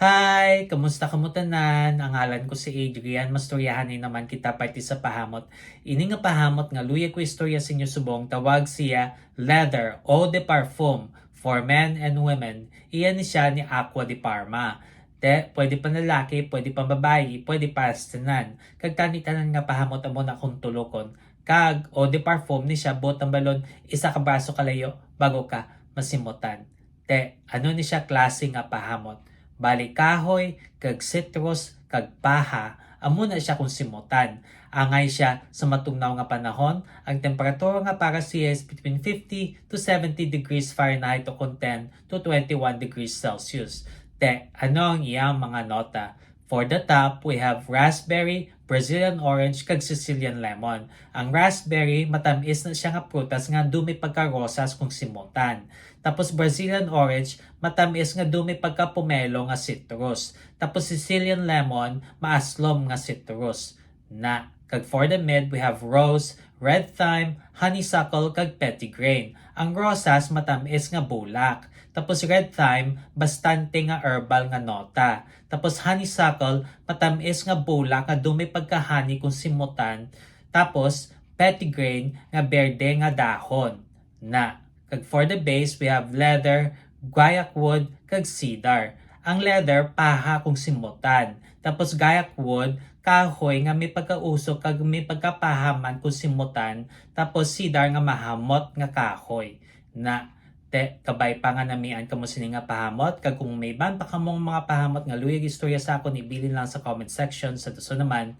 Hi! Kamusta kamutanan? Ang ngalan ko si Adrian. Mastoryahanin naman kita parte sa pahamot. Ini nga pahamot nga luya ko istorya sa inyo subong tawag siya Leather Eau de Parfum for men and women. Iyan ni siya ni Aqua de Parma. Te, pwede pa lalaki, pwede pa babae, pwede pa astanan. Kag tanitanan nga pahamot amo na kung tulokon. Kag Eau de Parfum ni siya bot ang balon isa ka braso kalayo bago ka masimutan. Te, ano ni siya klase nga pahamot? Bali kahoy, kag citrus, kag paha, amo na siya kung simutan. Angay siya sa matugnaw nga panahon, ang temperatura nga para siya is between 50 to 70 degrees Fahrenheit o kung 10 to 21 degrees Celsius. Te, ano ang iyang mga nota? For the top, we have raspberry, Brazilian orange, kag Sicilian lemon. Ang raspberry, matamis na siya nga prutas nga dumi pagka-rosas kung simutan. Tapos Brazilian orange, matamis nga dumi pagka pomelo nga citrus. Tapos Sicilian lemon, maaslom nga citrus. Na, kag for the mid, we have rose, red thyme, honeysuckle, kag petitgrain. Ang rosas, matamis nga bulak. Tapos red thyme, bastante nga herbal nga nota. Tapos honeysuckle, matamis nga bulak nga dumi pagka-honey kung simutan. Tapos petitgrain nga berde nga dahon. Na, kag for the base, we have leather, guayak wood, kag cedar. Ang leather, paha kung simutan. Tapos gayak wood, kahoy nga may pagkausok kag may pagkapahaman kung simutan. Tapos cedar nga mahamot nga kahoy. Na, te, kabay pa nga namian kamo sini nga pahamot kag kung may ban pa kamong mga pahamot nga luyag istorya sa akon ibilin lang sa comment section sa tuso naman.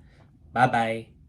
Bye-bye.